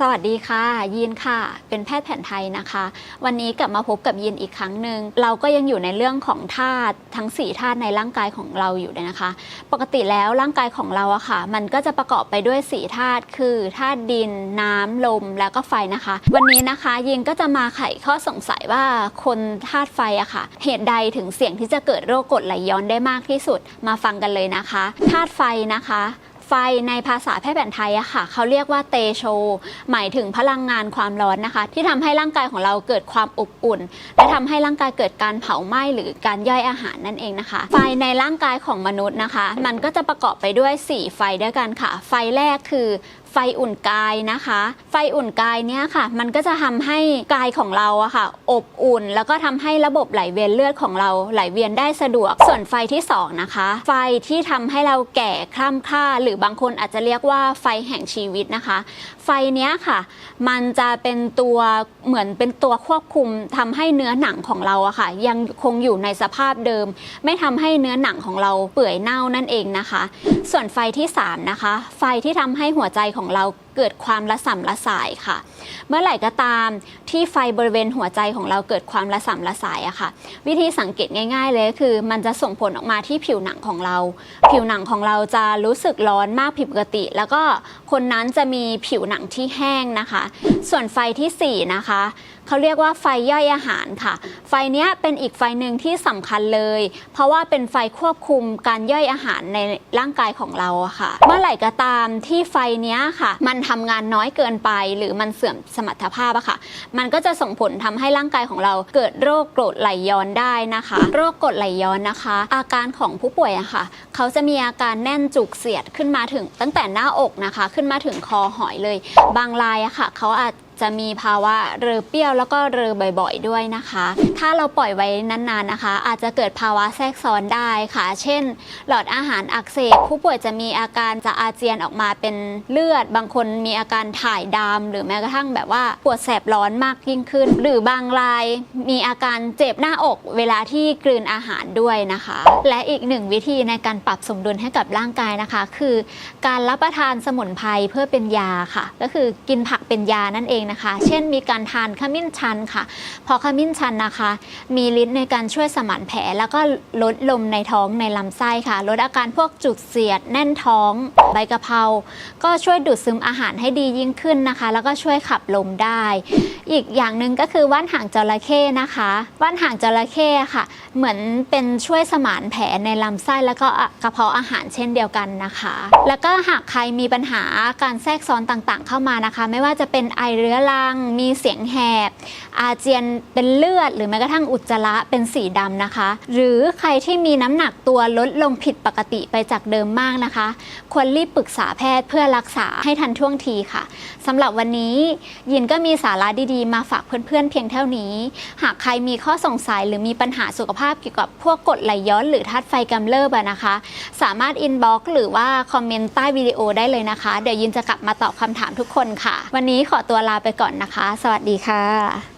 สวัสดีค่ะ ยีนค่ะ เป็นแพทย์แผนไทยนะคะ วันนี้กลับมาพบกับยีนอีกครั้งหนึ่งเราก็ยังอยู่ในเรื่องของธาตุทั้ง 4ธาตุในร่างกายของเราอยู่เลยนะคะ ปกติแล้วร่างกายของเราอะค่ะ มันก็จะประกอบไปด้วย4ธาตุคือธาตุดิน น้ำลมแล้วก็ไฟนะคะ วันนี้นะคะยีนก็จะมาไขข้อสงสัยว่าคนธาตุไฟอะค่ะ เหตุใดถึงเสี่ยงที่จะเกิดโรคกรดไหลย้อนได้มากที่สุดมาฟังกันเลยนะคะธาตุไฟนะคะ ไฟในภาษาแพทย์แผนไทยอะค่ะเขาเรียกว่าเตโช หมายถึงพลังงานความร้อนนะคะ ที่ทำให้ร่างกายของเราเกิดความอบอุ่น และทำให้ร่างกายเกิดการเผาไหม้หรือการย่อยอาหารนั่นเองนะคะ ไฟในร่างกายของมนุษย์นะคะ มันก็จะประกอบไปด้วย 4 ไฟด้วยกันค่ะ ไฟแรกคือ ไฟอุ่นกายนะคะ ไฟอุ่นกายเนี่ยค่ะ มันก็จะทำให้กายของเราอะค่ะ อบอุ่น แล้วก็ทำให้ระบบไหลเวียนเลือดของเราไหลเวียนได้สะดวก ส่วนไฟที่สองนะคะ ไฟที่ทำให้เราแก่คล่ำค่า หรือบางคนอาจจะเรียกว่าไฟแห่งชีวิตนะคะ ไฟเนี้ยค่ะ มันจะเป็นตัวเหมือนเป็นตัวควบคุมทำให้เนื้อหนังของเราอะค่ะ ยังคงอยู่ในสภาพเดิม ไม่ทำให้เนื้อหนังของเราเปื่อยเน่านั่นเองนะคะ ส่วนไฟที่สามนะคะ ไฟที่ทำให้หัวใจของเราเกิดความระส่ำระสายค่ะ เมื่อไหร่ก็ตามที่ไฟบริเวณหัวใจของเราเกิดความระส่ำระสายอะค่ะ วิธีสังเกตง่าย ๆ เลยคือ มันจะส่งผลออกมาที่ผิวหนังของเรา ผิวหนังของเราจะรู้สึกร้อนมากผิดปกติ แล้วก็คนนั้นจะมีผิวหนังที่แห้งนะคะ ส่วนไฟที่สี่นะคะเขาเรียกว่าไฟย่อยอาหารค่ะ ไฟนี้เป็นอีกไฟหนึ่งที่สำคัญเลย เพราะว่าเป็นไฟควบคุมการย่อยอาหารในร่างกายของเราอะค่ะ เมื่อไหร่ก็ตามที่ไฟนี้ค่ะ มันทำงานน้อยเกินไป หรือมันเสื่อมสมรรถภาพอะค่ะ มันก็จะส่งผลทำให้ร่างกายของเราเกิดโรคกรดไหลย้อนได้นะคะ โรคกรดไหลย้อนนะคะ อาการของผู้ป่วยอะค่ะ เขาจะมีอาการแน่นจุกเสียดขึ้นมาถึงตั้งแต่หน้าอกนะคะ ขึ้นมาถึงคอหอยเลย บางรายอะค่ะ เขาอาจ จะมีภาวะเรอเปรี้ยวแล้วก็เรือบ่อยๆ ด้วยนะคะ ถ้าเราปล่อยไว้นานๆนะคะ อาจจะเกิดภาวะแทรกซ้อนได้ค่ะ เช่น หลอดอาหารอักเสบผู้ป่วยจะมีอาการจะอาเจียนออกมาเป็นเลือด บางคนมีอาการถ่ายดำหรือแม้กระทั่งแบบว่าปวดแสบร้อนมากยิ่งขึ้น หรือบางรายมีอาการเจ็บหน้าอกเวลาที่กลืนอาหารด้วยนะคะ และอีกหนึ่งวิธีในการปรับสมดุลให้กับร่างกายนะคะ คือ การรับประทานสมุนไพรเพื่อเป็นยาค่ะ ก็คือกินผักเป็นยานั่นเองนะคะ เช่นมีการทานขมิ้นชันค่ะเพราะขมิ้นชันนะคะ มีฤทธิ์ในการช่วยสมานแผล แล้วก็ลดลมในท้องในลำไส้ค่ะ ลดอาการพวกจุดเสียด แน่นท้องใบกะเพราก็ช่วยดูดซึมอาหารให้ดียิ่งขึ้นนะคะ แล้วก็ช่วยขับลมได้ อีกอย่างหนึ่งก็คือว่านหางจระเข้นะคะว่านหางจระเข้ค่ะ เหมือนเป็นช่วยสมานแผลในลำไส้แล้วก็กระเพาะอาหารเช่นเดียวกันนะคะ แล้วก็หากใครมีปัญหาการแทรกซ้อนต่างๆ เข้ามานะคะ ไม่ว่าจะเป็นไอเรื้อรัง มีเสียงแหบ อาเจียนเป็นเลือด หรือแม้กระทั่งอุจจาระเป็นสีดำนะคะ หรือใครที่มีน้ำหนักตัวลดลงผิดปกติไปจากเดิมมากนะคะ ควรรีบปรึกษาแพทย์เพื่อรักษาให้ทันท่วงทีค่ะสำหรับวันนี้ยินก็มีสาระดีๆ มาฝากเพื่อนๆเพียงเท่านี้ หากใครมีข้อสงสัยหรือมีปัญหาสุขภาพเกี่ยวกับพวกกดไหลย้อนหรือธาตุไฟกำเริบนะคะ สามารถอินบ็อกหรือว่าคอมเมนต์ใต้วิดีโอได้เลยนะคะ เดี๋ยวยินจะกลับมาตอบคำถามทุกคนค่ะ วันนี้ขอตัวลาไปก่อนนะคะ สวัสดีค่ะ